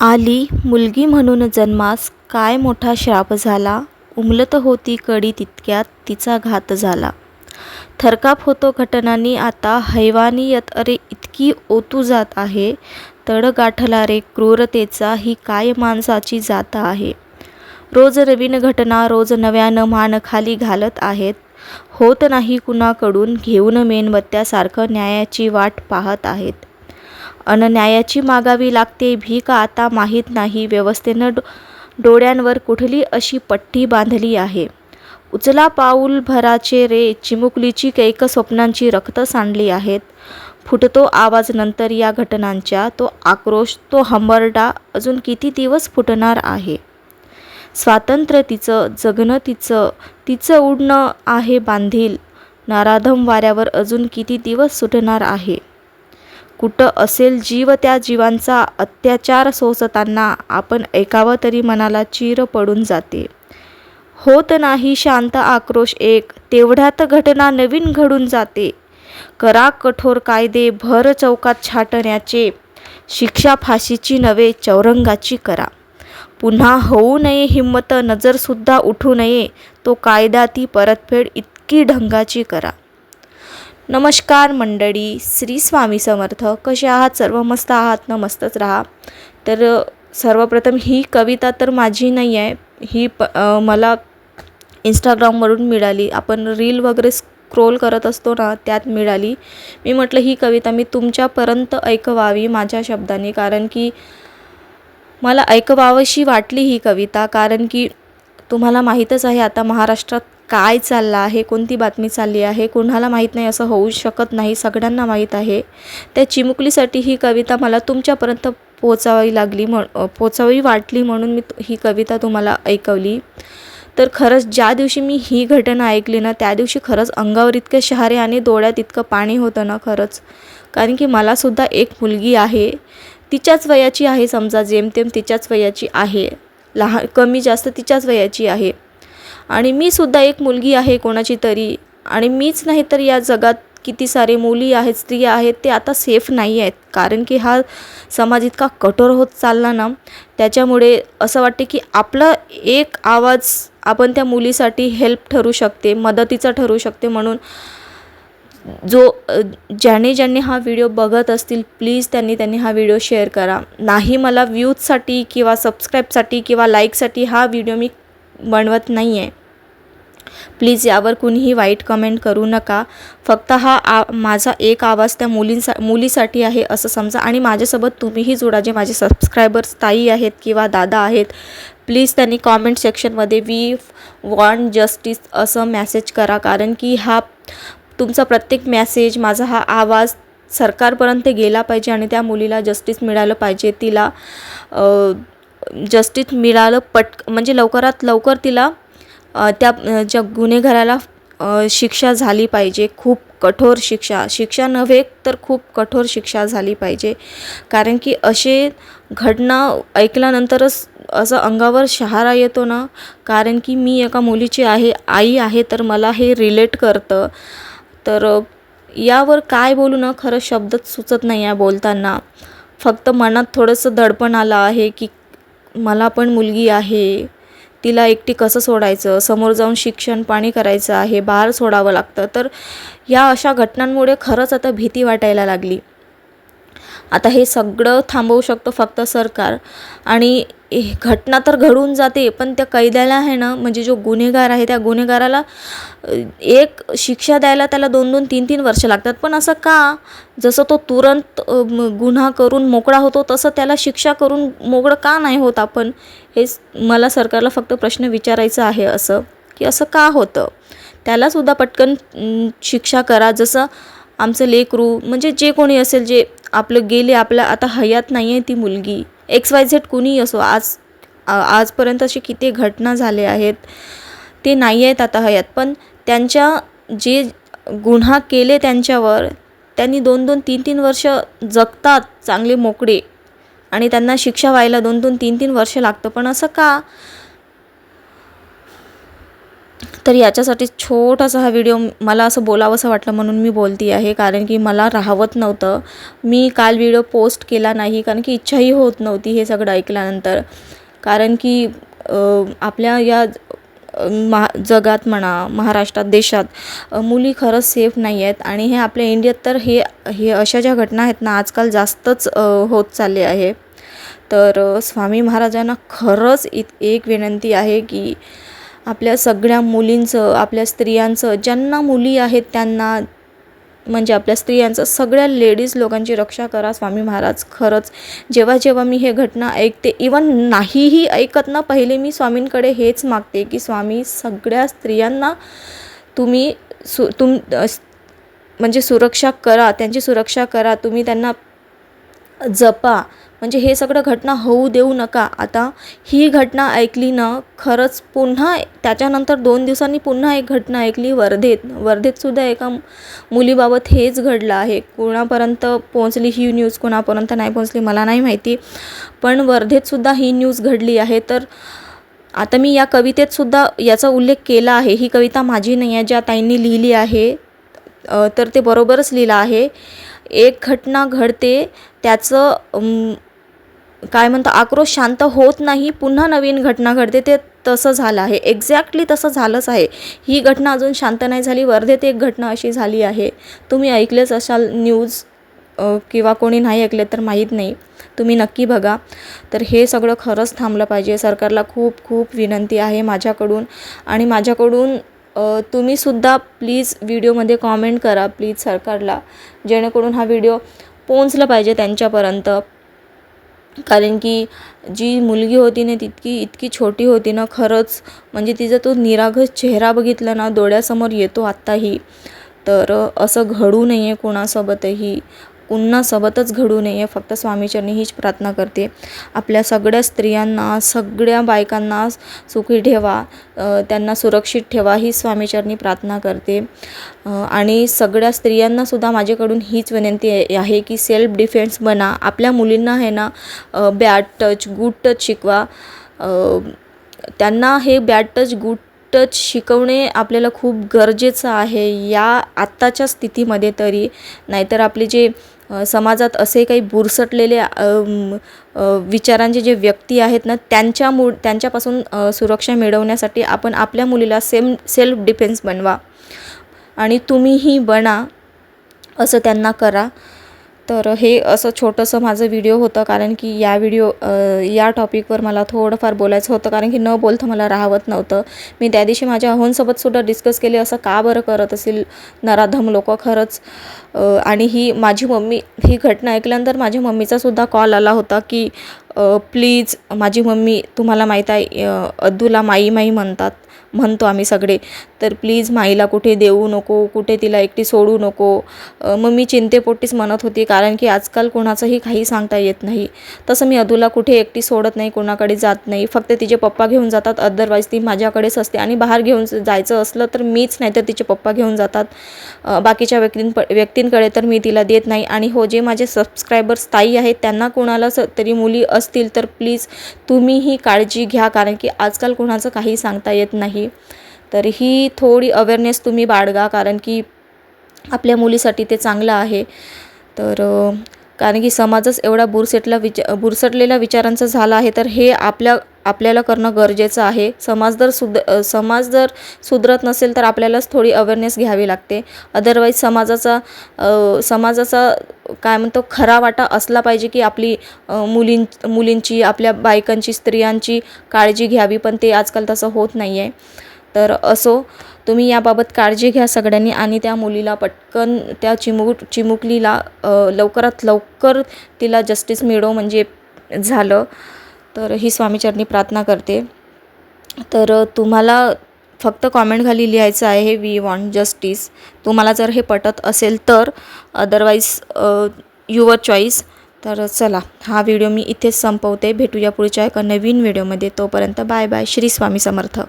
आली मुलगी म्हणून जन्मास काय मोठा श्राप झाला? उमलत होती कडी तितक्यात तिचा घात झाला. थरकाप होतो घटनांनी आता हैवानियत अरे इतकी ओतू जात आहे. तड गाठला रे क्रूरतेचा ही काय माणसाची जात आहे? रोज नवीन घटना रोज नव्यानं मान खाली घालत आहेत. होत नाही कुणाकडून घेऊन मेणबत्त्यासारखं न्यायाची वाट पाहत आहेत. अन न्यायाची मागावी लागते भीक आता माहीत नाही. व्यवस्थेनं डो डोळ्यांवर कुठली अशी पट्टी बांधली आहे? उचला पाऊल भराचे रे चिमुकलीची कैक स्वप्नांची रक्त सांडली आहेत. फुटतो आवाज नंतर या घटनांच्या तो आक्रोश तो हंबरडा अजून किती दिवस फुटणार आहे? स्वातंत्र्य तिचं जगणं तिचं तिचं उडणं आहे बांधील. नाराधम वाऱ्यावर अजून किती दिवस सुटणार आहे? कुठं असेल जीव त्या जीवांचा अत्याचार सोसताना आपण ऐकावं तरी मनाला चीर पडून जाते. होत नाही शांत आक्रोश एक तेवढ्यात घटना नवीन घडून जाते. करा कठोर कायदे भर चौकात छाटण्याचे. शिक्षा फाशीची नव्हे चौरंगाची करा. पुन्हा होऊ नये हिंमत नजरसुद्धा उठू नये तो कायदा ती परतफेड इतकी ढंगाची करा. नमस्कार मंडळी श्री स्वामी समर्थ. कसे आहात? सर्व मस्त आहात? न मस्तच राहा. तर सर्वप्रथम ही कविता तर माझी नाही आहे. ही प मला इंस्टाग्रामवरून मिळाली. आपण रील वगैरे स्क्रोल करत असतो ना त्यात मिळाली. मी म्हटलं ही कविता मी तुमच्यापर्यंत ऐकवावी माझ्या शब्दाने. कारण की मला ऐकवावशी वाटली ही कविता. कारण की तुम्हाला माहीतच आहे आता महाराष्ट्रात काय चाललं आहे कोणती बातमी चालली आहे कोणाला माहीत नाही असं होऊ शकत नाही सगळ्यांना माहीत आहे. त्या चिमुकलीसाठी ही कविता मला तुमच्यापर्यंत पोचावी लागली म्हण पोचावी वाटली म्हणून मी ही कविता तुम्हाला ऐकवली. तर खरंच ज्या दिवशी मी ही घटना ऐकली ना त्या दिवशी खरंच अंगावर इतके शहारे आणि डोळ्यात इतकं पाणी होतं ना खरंच. कारण की मलासुद्धा एक मुलगी आहे. तिच्याच वयाची आहे समजा जेमतेम तिच्याच वयाची आहे. लहान कमी जास्त तिच्याच वयाची आहे. आणि मी सुद्धा एक मुलगी आहे कोणाची तरी. आणि मीच नाही तर या जगात किती सारे मुली आहेत स्त्रिया आहेत ते आता सेफ नाही आहेत. कारण की हा समाज इतका कठोर होत चालला ना त्याच्यामुळे असं वाटते की आपला एक आवाज आपण त्या मुलीसाठी हेल्प ठरू शकते मदतीचा ठरू शकते म्हणून जो ज्याने ज्यांनी हा व्हिडिओ बघत असतील प्लीज त्यांनी त्यांनी हा व्हिडिओ शेअर करा. नाही मला व्ह्यूजसाठी किंवा सबस्क्राईबसाठी किंवा लाईकसाठी हा व्हिडिओ मी बनवत नाही आहे प्लीज यावर कुणीही वाईट कमेंट करू नका. फक्त हा आ माझा एक आवाज त्या मुलींसा मुलीसाठी आहे असं समजा. आणि माझ्यासोबत तुम्हीही जोडा जे माझे सबस्क्रायबर्स ताई आहेत किंवा दादा आहेत प्लीज त्यांनी कॉमेंट सेक्शनमध्ये वी वॉन्ट जस्टिस असं मॅसेज करा. कारण की हा तुमचा प्रत्येक मॅसेज माझा हा आवाज सरकारपर्यंत गेला पाहिजे आणि त्या मुलीला जस्टिस मिळालं पाहिजे. तिला जस्टिस मिळालं पट म्हणजे लवकरात लवकर तिला त्या ज्या गुन्हेगाराला शिक्षा झाली पाहिजे. खूप कठोर शिक्षा. शिक्षा नव्हे तर खूप कठोर शिक्षा झाली पाहिजे. कारण की असे घटना ऐकल्यानंतरच असं अंगावर शहारा येतो ना. कारण की मी एका मुलीची आहे आई आहे तर मला हे रिलेट करतं. तर यावर काय बोलू ना खरं शब्दच सुचत नाही आहे बोलताना. फक्त मनात थोडंसं दडपण आलं आहे की मला पण मुलगी आहे. तिला एकटी कसं सोडायचं? समोर जाऊन शिक्षण पाणी करायचं आहे बाहेर सोडावं लागतं. तर या अशा घटनांमुळे खरंच आता भीती वाटायला लागली. आता हे सगळं थांबवू शकतो फक्त सरकार. आणि घटना तर घडून जाते पण त्या कैद्याला आहे ना म्हणजे जो गुन्हेगार आहे त्या गुन्हेगाराला एक शिक्षा द्यायला त्याला दोन दोन तीन तीन वर्ष लागतात. पण असं का? जसं तो तुरंत गुन्हा करून मोकळा होतो तसं त्याला शिक्षा करून मोकळं का नाही होत आपण? हेच मला सरकारला फक्त प्रश्न विचारायचा आहे असं. की असं का होतं? त्यालासुद्धा पटकन शिक्षा करा. जसं आमचं लेकरू म्हणजे जे कोणी असेल जे आपलं गेले आपलं आता हयात नाही आहे ती मुलगी. एक्स वाय झेड कुणीही असो आज आजपर्यंत असे किती घटना झाले आहेत ते नाही आहेत आता हयात. पण त्यांच्या जे गुन्हा केले त्यांच्यावर त्यांनी दोन दोन तीन तीन वर्ष जगतात चांगले मोकळे. आणि त्यांना शिक्षा व्हायला दोन दोन तीन तीन वर्ष लागतं. पण असं का? तर याच्यासाठी छोटासा हा व्हिडिओ मला असं बोलावंसं वाटलं म्हणून मी बोलती आहे. कारण की मला राहवत नव्हतं. मी काल व्हिडिओ पोस्ट केला नाही कारण की इच्छाही होत नव्हती हे सगळं ऐकल्यानंतर. कारण की आपल्या या महा जगात म्हणा महाराष्ट्रात देशात मुली खरंच सेफ नाही आहेत आणि हे आपल्या इंडियात तर हे हे अशा ज्या घटना आहेत ना आजकाल जास्तच होत चालले आहे. तर स्वामी महाराजांना खरंच इत एक विनंती आहे की आपल्या सगळ्या मुलींचं आपल्या स्त्रियांचं ज्यांना मुली आहेत त्यांना म्हणजे आपल्या स्त्रियांचं सगळ्या लेडीज लोकांची रक्षा करा स्वामी महाराज. खरंच जेव्हा जेव्हा मी हे घटना ऐकते इवन नाहीही ऐकत ना पहिले मी स्वामींकडे हेच मागते की स्वामी सगळ्या स्त्रियांना तुम्ही सु तुम म्हणजे सुरक्षा करा त्यांची सुरक्षा करा तुम्ही त्यांना जपा. म्हणजे हे सगळं घटना होऊ देऊ नका. आता ही घटना ऐकली ना खरंच पुन्हा त्याच्यानंतर दोन दिवसांनी पुन्हा एक घटना ऐकली. वर्धेत वर्धेतसुद्धा एका मुलीबाबत हेच घडलं आहे. कोणापर्यंत पोहोचली ही न्यूज कोणापर्यंत नाही पोहोचली मला नाही माहिती. पण वर्धेतसुद्धा ही न्यूज घडली आहे. तर आता मी या कवितेतसुद्धा याचा उल्लेख केला आहे. ही कविता माझी नाही आहे ज्या ताईंनी लिहिली आहे तर ते बरोबरच लिहिलं आहे. एक घटना घडते त्याचं काय म्हणतो आक्रोश शांत होत नाही पुन्हा नवीन घटना घडते ते तसं झालं आहे. एक्झॅक्टली तसं झालंच आहे. ही घटना अजून शांत नाही झाली वर्धेत एक घटना अशी झाली आहे. तुम्ही ऐकलेच असाल न्यूज किंवा कोणी नाही ऐकले तर माहीत नाही. तुम्ही नक्की बघा. तर हे सगळं खरंच थांबलं पाहिजे. सरकारला खूप खूप विनंती आहे माझ्याकडून. आणि माझ्याकडून तुम्हीसुद्धा प्लीज व्हिडिओमध्ये कॉमेंट करा प्लीज सरकारला जेणेकरून हा व्हिडिओ पोहोचला पाहिजे त्यांच्यापर्यंत. कारण की जी मुलगी होती ना तितकी इतकी छोटी होती ना खरंच म्हणजे तिचा तो निरागस चेहरा बघितला ना डोळ्यासमोर येतो आत्ताही. तर असं घडू नये कोणासोबतही. कुणासोबतच घडू नये. फक्त स्वामीचरणी हीच प्रार्थना करते. आपल्या सगळ्या स्त्रियांना सगळ्या बायकांना सुखी ठेवा. त्यांना सुरक्षित ठेवा ही स्वामीचरणी प्रार्थना करते. आणि सगळ्या स्त्रियांनासुद्धा माझ्याकडून हीच विनंती आहे- की सेल्फ डिफेन्स बना. आपल्या मुलींना आहे ना बॅड टच गुड टच शिकवा. त्यांना हे बॅड टच गुड टच शिकवणे आपल्याला खूप गरजेचं आहे या आत्ताच्या स्थितीमध्ये तरी. नाहीतर आपले जे समाजात असे काही बुरसटलेले विचारांचे जे व्यक्ती आहेत ना त्यांच्यामु त्यांच्यापासून सुरक्षा मिळवण्यासाठी आपण आपल्या मुलीला सेम सेल्फ डिफेन्स बनवा. आणि तुम्हीही बना असं त्यांना करा. तर हे असं छोटंसं माझं व्हिडिओ होतं कारण की या व्हिडिओ या टॉपिकवर मला थोडंफार बोलायचं होतं कारण की न बोलता मला राहवत नव्हतं. मी त्या दिवशी माझ्या अहोंसोबतसुद्धा डिस्कस केले असं का बरं करत असेल नराधम लोक? खरंच आणि ही माझी मम्मी ही घटना ऐकल्यानंतर माझ्या मम्मीचासुद्धा कॉल आला होता की प्लीज माझी मम्मी तुम्हाला माहीत आहे अद्दूला माई माई म्हणतात. म्हणतो आम्ही सगळे. तर प्लीज माईला कुठे देऊ नको कुठे तिला एकटी सोडू नको. मग मी चिंतेपोटीच म्हणत होती कारण की आजकाल कोणाचंही काही सांगता येत नाही. तसं मी अदूला कुठे एकटी सोडत नाही कोणाकडे जात नाही. फक्त तिचे पप्पा घेऊन जातात अदरवाईज ती माझ्याकडेच असते. आणि बाहेर घेऊन जायचं असलं तर मीच नाही तर तिचे पप्पा घेऊन जातात. बाकीच्या व्यक्तीं व्यक्तींकडे तर मी तिला देत नाही. आणि हो जे माझे सबस्क्रायबर्स ताई आहेत त्यांना कोणाला स तरी मुली असतील तर प्लीज तुम्हीही काळजी घ्या कारण की आजकाल कोणाचं काही सांगता येत नाही. तर ही थोडी अवेअरनेस तुम्ही बाळगा कारण की आपल्या मुलीसाठी ते चांगलं आहे. तर कारण की समाजच एवढा बुरसेटला विचा बुरसटलेल्या विचारांचा झाला आहे तर हे आपल्या आपल्याला करणं गरजेचं आहे. समाज जर सुध समाज जर सुधरत नसेल तर आपल्यालाच थोडी अवेअरनेस घ्यावी लागते. अदरवाईज समाजाचा समाजाचा काय म्हणतो खरा वाटा असला पाहिजे की आपली मुलीं मुलींची आपल्या बायकांची स्त्रियांची काळजी घ्यावी. पण ते आजकाल तसं होत नाही आहे तर असो तुम्ही याबाबत काळजी घ्या सगळ्यांनी आणि त्या मुलीला पटकन त्या चिमुक चिमुकलीला लवकरात लवकर तिला जस्टिस मिळो म्हणजे झालं. तर ही स्वामीचरणी प्रार्थना करते. तर तुम्हाला फक्त कॉमेंट खाली लिहायचं आहे वी वॉन्ट जस्टिस तुम्हाला जर हे पटत असेल तर अदरवाईज युअर चॉईस तर चला हा व्हिडिओ मी इथेच संपवते. भेटूया पुढच्या एका नवीन व्हिडिओमध्ये तोपर्यंत बाय बाय श्री स्वामी समर्थ.